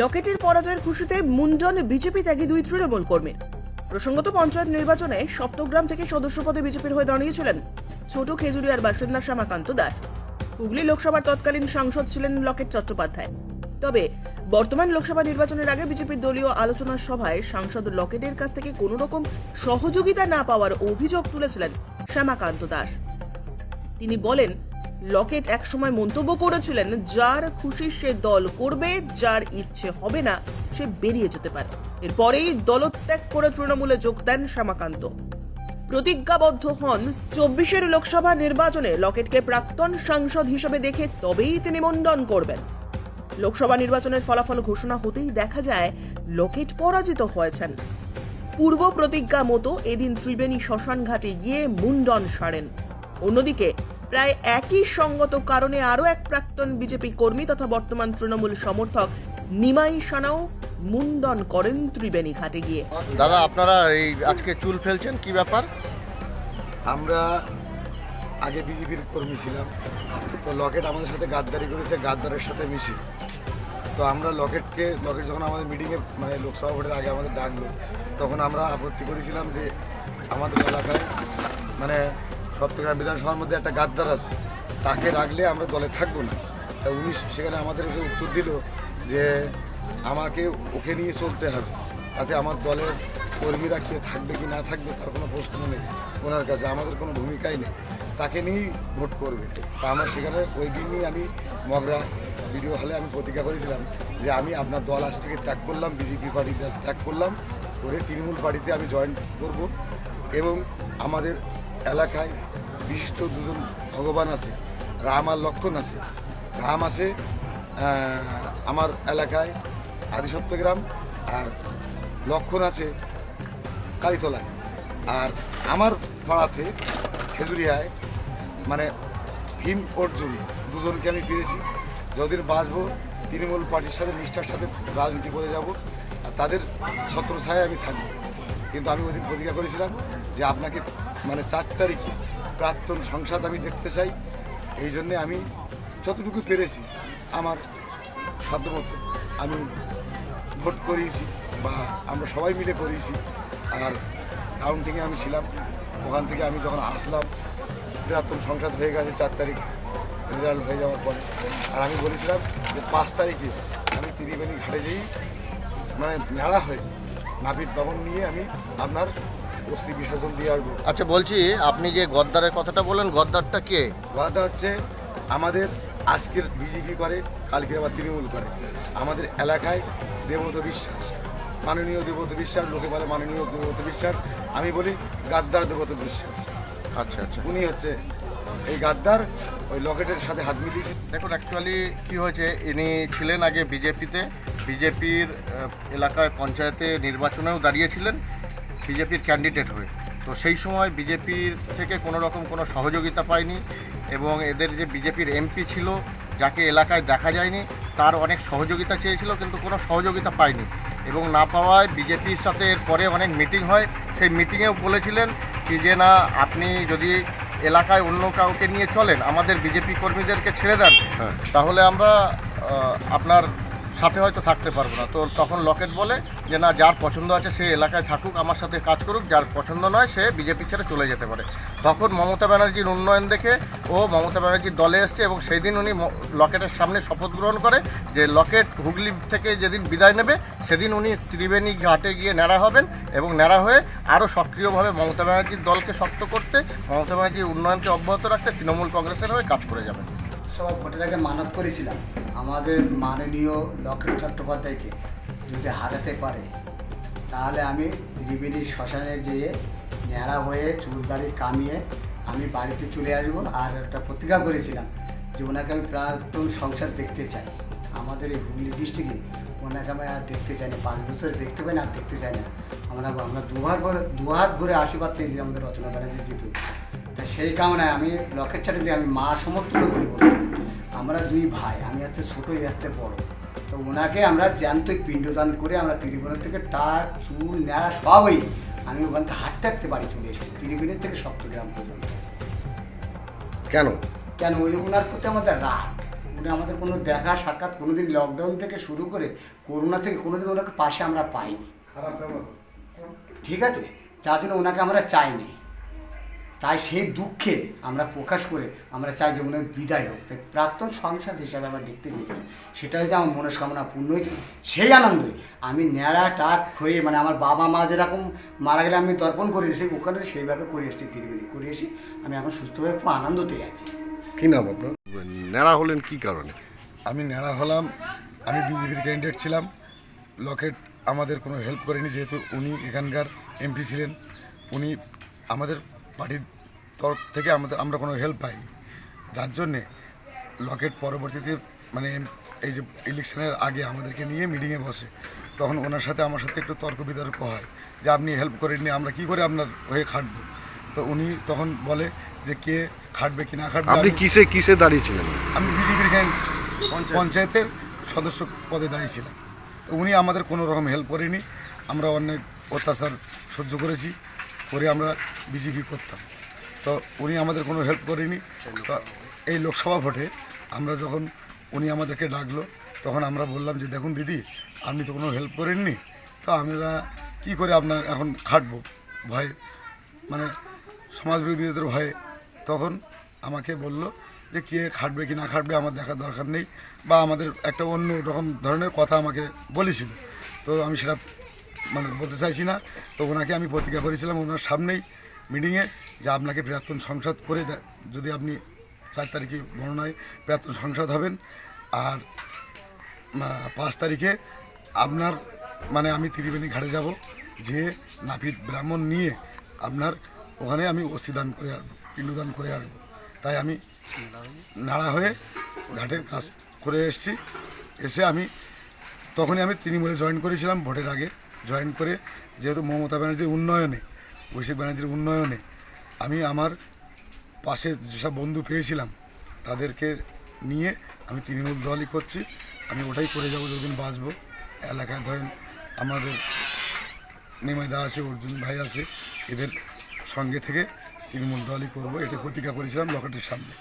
লকেটের পরাজয়ের খুশিতে মুন্ডন বিজেপি ত্যাগী দুই তৃণমূল কর্মী প্রসঙ্গত পঞ্চায়েত নির্বাচনে সপ্তগ্রাম থেকে সদস্য পদে বিজেপির হয়ে দাঁড়িয়েছিলেন ছোট খেজুরিয়ার বাসিন্দা শ্যামাকান্ত দাস। হুগলি লোকসভার তৎকালীন সাংসদ ছিলেন লকেট চট্টোপাধ্যায়। তবে বর্তমান লোকসভা নির্বাচনের আগে বিজেপির দলীয় আলোচনা সভায় সাংসদ লকেটের কাছ থেকে কোনো রকম সহযোগিতা না পাওয়ার অভিযোগ তুলেছিলেন শ্যামাকান্ত দাস। তিনি বলেন লকেট একসময় মন্তব্য করেছিলেন, যার খুশি সে দল করবে, যার ইচ্ছে হবে না সে বেরিয়ে যেতে পারে। এরপরেই দলত্যাগ করে তৃণমূলে যোগ দেন শ্যামাকান্ত। প্রতিজ্ঞাবদ্ধ হন চব্বিশের লোকসভা নির্বাচনে লকেটকে প্রাক্তন সাংসদ হিসেবে দেখে তবেই তিনি মণ্ডন করবেন। লোকসভা নির্বাচনের ফলাফল ঘোষণা হতেই দেখা যায়, লকেট পরাজিত হয়েছেন। পূর্ব প্রতিজ্ঞা মতো এদিন ত্রিবেণী শ্মশান ঘাটে গিয়ে মুন্ডন সারেন। অন্যদিকে প্রায় একই সঙ্গত কারণে আরও এক প্রাক্তন বিজেপি কর্মী তথা বর্তমান তৃণমূল সমর্থক নিমাই সানাও মুন্ডন করেন ত্রিবেণী ঘাটে গিয়ে। দাদা আপনারা এই আজকে চুল ফেলছেন কি ব্যাপার? আমরা আগে বিজেপির কর্মী ছিলাম তো লকেট আমাদের সাথে গাদ্দারি করেছে গাদ্দারের সাথে মিশি। তো আমরা লকেটকে লকেট যখন আমাদের মিটিংয়ে মানে লোকসভা ভোটের আগে আমাদের ডাকলো তখন আমরা আপত্তি করেছিলাম যে আমাদের এলাকায় মানে সপ্তগ্রাম বিধানসভার মধ্যে একটা গাদ্দার আছে। তাকে রাখলে আমরা দলে থাকব না। তা উনি সেখানে আমাদেরকে উত্তর দিল যে আমাকে ওকে নিয়ে চলতে হবে। তাতে আমার দলের কর্মীরা কে থাকবে কি না থাকবে তার কোনো প্রশ্ন নেই। ওনার কাছে আমাদের কোনো ভূমিকাই নেই। তাকে নিয়েই ভোট করবে। তা আমার সেখানে ওই দিনই আমি মগরা ভিডিও হলে আমি প্রতিজ্ঞা করেছিলাম যে আমি আপনার দল আজ থেকে ত্যাগ করলাম, বিজেপি পার্টিতে আজ ত্যাগ করলাম, করে তৃণমূল পার্টিতে আমি জয়েন করব। এবং আমাদের এলাকায় বিশিষ্ট দুজন ভগবান আছে রাম আর লক্ষণ আছে। রাম আছে আমার এলাকায় আদিসপ্তগ্রাম আর লক্ষণ আছে কালীতলায়। আর আমার পাড়াতে খেজুরিয়ায় মানে ভীম অর্জুন, দুজনকে আমি পেয়েছি। যদিন বাঁচবো, তৃণমূল পার্টির সাথে নিষ্ঠার সাথে রাজনীতি করে যাব, আর তাদের ছত্রছায় আমি থাকব। কিন্তু আমি ওই দিন প্রতিজ্ঞা করেছিলাম যে আপনাকে মানে চার তারিখে প্রাক্তন সংসদ আমি দেখতে চাই। এই জন্যে আমি যতটুকু পেরেছি আমার সাধ্যমতো আমি ভোট করিয়েছি বা আমরা সবাই মিলে করিয়েছি। আর টাউন থেকে আমি ছিলাম, ওখান থেকে আমি যখন আসলাম, প্রাক্তন সংসদ হয়ে গেছে চার তারিখ, রেজাল্ট হয়ে যাওয়ার পরে। আর আমি বলেছিলাম যে পাঁচ তারিখে আমি ত্রিবেণী ঘাটে যেই মানে নেড়া হয়ে, নাপিত ভবন নিয়ে আমি আপনার অস্থি বিসর্জন দিয়ে আসব। আচ্ছা বলছি আপনি যে গদ্দারের কথাটা বলেন গদ্দারটা কে? কথাটা হচ্ছে আমাদের আজকের বিজেপি করে কালকে আবার তৃণমূল করে। আমাদের এলাকায় দেবত বিশ্বাস মাননীয় দেবত বিশ্বাস লোকে বলে মাননীয় দেবত বিশ্বাস আমি বলি গাদ্দার দেবত বিশ্বাস। আচ্ছা আচ্ছা। উনি হচ্ছে এই গাদ্দার ওই লকেটের সাথে হাত মিলিয়েছে দেখুন অ্যাকচুয়ালি কি হয়েছে ইনি ছিলেন আগে বিজেপিতে। বিজেপির এলাকায় পঞ্চায়েতে নির্বাচনেও দাঁড়িয়েছিলেন বিজেপির ক্যান্ডিডেট হয়ে। তো সেই সময় বিজেপির থেকে কোনো রকম কোনো সহযোগিতা পায়নি এবং এদের যে বিজেপির এমপি ছিল যাকে এলাকায় দেখা যায়নি তার অনেক সহযোগিতা চেয়েছিল কিন্তু কোনো সহযোগিতা পায়নি। এবং না পাওয়ায় বিজেপির সাথে এর পরে অনেক মিটিং হয়। সেই মিটিংয়েও বলেছিলেন কি যে না আপনি যদি এলাকায় অন্য কাউকে নিয়ে চলেন আমাদের বিজেপি কর্মীদেরকে ছেড়ে দেন তাহলে আমরা আপনার সাথে হয়তো থাকতে পারব না। তো তখন লকেট বলে যে, না, যার পছন্দ আছে সে এলাকায় থাকুক, আমার সাথে কাজ করুক, যার পছন্দ নয় সে বিজেপি ছেড়ে চলে যেতে পারে। তখন মমতা ব্যানার্জির উন্নয়ন দেখে ও মমতা ব্যানার্জির দলে এসছে এবং সেই দিন উনি লকেটের সামনে শপথ গ্রহণ করে যে, লকেট হুগলি থেকে যেদিন বিদায় নেবে, সেদিন উনি ত্রিবেণী ঘাটে গিয়ে ন্যাড়া হবেন এবং ন্যাড়া হয়ে আরও সক্রিয়ভাবে মমতা ব্যানার্জির দলকে শক্ত করতে, মমতা ব্যানার্জির উন্নয়নকে অব্যাহত রাখতে তৃণমূল কংগ্রেসের হয়ে কাজ করে যাবেন। সবাই ভোটের আগে মানত করেছিলাম। আমাদের মাননীয় লকেট চট্টোপাধ্যায়কে যদি হারাতে পারে, তাহলে আমি ত্রিবেণী শ্মশানে যেয়ে ন্যাড়া হয়ে চুল দাড়ি কামিয়ে আমি বাড়িতে চলে আসব আর একটা প্রতিজ্ঞা করেছিলাম যে ওনাকে আমি প্রাক্তন সংসার দেখতে চাই। আমাদের এই হুগলি ডিস্ট্রিক্টে ওনাকে আমি আর দেখতে চাই না, পাঁচ বছর দেখতে পাই না, আর দেখতে চাই না। আমরা আমরা দুহাত ভরে দুহাত ভরে আশীর্বাদ চেয়েছি আমাদের রচনা ব্যানার্জি জিতু। সেই কামনায় আমি লকেট চ্যাটার্জি আমি মা সমতুল্য করে বলছি। আমরা দুই ভাই আমি হচ্ছে ছোটো হচ্ছে বড়। তো ওনাকে আমরা জ্যান্তই পিণ্ডদান করে আমরা ত্রিভুবনের থেকে টাক চুল ন্যাড়া সবই আমি ওখান থেকে হাঁটতে হাঁটতে বাড়ি চলে এসেছি ত্রিভুবনের থেকে সপ্তগ্রাম পর্যন্ত। কেন? কেন? ওই ওনার প্রতি আমাদের রাগ। উনি আমাদের কোনো দেখা সাক্ষাৎ কোনোদিন লকডাউন থেকে শুরু করে করোনা থেকে কোনোদিন ওনার পাশে আমরা পাইনি। ঠিক আছে? যার জন্য ওনাকে আমরা চাইনি। তাই সেই দুঃখে আমরা প্রকাশ করে আমরা চাই যে উনি বিদায় হোক। তাই প্রাক্তন সংসদ হিসাবে আমরা দেখতে চেয়েছিলাম সেটা হচ্ছে আমার মনস্কামনা পূর্ণ হয়েছে। সেই আনন্দই আমি ন্যাড়া টাক হয়ে মানে আমার বাবা মা যেরকম মারা গেলে আমি তর্পণ করে এসে ওখানে সেইভাবে করে এসেছি তিরিবিলি করে এসে আমি এখন সুস্থভাবে খুব আনন্দতে আছি। কি নাম আপনার? ন্যাড়া হলেন কি কারণে? আমি ন্যাড়া হলাম আমি বিজেপির ক্যান্ডিডেট ছিলাম। লকেট আমাদের কোনো হেল্প করেনি যেহেতু উনি এখানকার এমপি ছিলেন। উনি আমাদের পার্টির তরফ থেকে আমাদের আমরা কোনো হেল্প পাইনি। যার জন্যে লকেট পরবর্তীতে মানে এই যে ইলেকশনের আগে আমাদেরকে নিয়ে মিটিংয়ে বসে তখন ওনার সাথে আমার সাথে একটু তর্ক বিতর্ক হয় যে আপনি হেল্প করেননি আমরা কি করে আপনার হয়ে খাটবো? তো উনি তখন বলে যে কে খাটবে কি না খাটবে আপনি কিসে কিসে দাঁড়িয়েছিলেন আমি বিজেপির পঞ্চায়েতের সদস্য পদে দাঁড়িয়েছিলাম তো উনি আমাদের কোনো রকম হেল্প করেনি। আমরা অনেক অত্যাচার সহ্য করেছি। করে আমরা বিজেপি করতাম। তো উনি আমাদের কোনো হেল্প করেনি। তো এই লোকসভা ভোটে আমরা যখন উনি আমাদেরকে ডাকলো, তখন আমরা বললাম যে, দেখুন দিদি, আপনি তো কোনো হেল্প করেননি। তো আমরা কি করে আপনার এখন খাটবো? ভয়ে মানে সমাজ বিরোধীদের ভয়ে তখন আমাকে বলল যে, কে খাটবে কি না খাটবে আমার দেখার দরকার নেই। বা আমাদের একটা অন্য রকম ধরনের কথা আমাকে বলেছিল। তো আমি সেটা মানে বলতে চাইছি না, তো ওনাকে আমি প্রতিজ্ঞা করেছিলাম ওনার সামনেই মিটিংয়ে যে আপনাকে প্রাক্তন সংসদ করে যদি আপনি চার তারিখে গণনায় প্রাক্তন সংসদ হবেন, আর পাঁচ তারিখে আপনার মানে আমি ত্রিবেণী ঘাটে যাব, যে নাপিত ব্রাহ্মণ নিয়ে আপনার ওখানে আমি অস্থিদান করে আসব পিণ্ডদান করে আসব তাই আমি নাড়া হয়ে ঘাটে কাজ করে এসেছি, এসে আমি, তখনই আমি তৃণমূলে জয়েন করেছিলাম ভোটের আগে। জয়েন করে যেহেতু মমতা ব্যানার্জির উন্নয়নে, অভিষেক ব্যানার্জির উন্নয়নে আমি আমার পাশে যেসব বন্ধু পেয়েছিলাম, তাদেরকে নিয়ে আমি তৃণমূল দলই করছি। আমি ওটাই করে যাব, যতদিন বাঁচবো। এলাকায় ধরেন আমাদের নিমাইদা আছে, অর্জুন ভাই আছে, এদের সঙ্গে থেকে তৃণমূল দলই করব। এটা প্রতিজ্ঞা করেছিলাম লকেটের সামনে।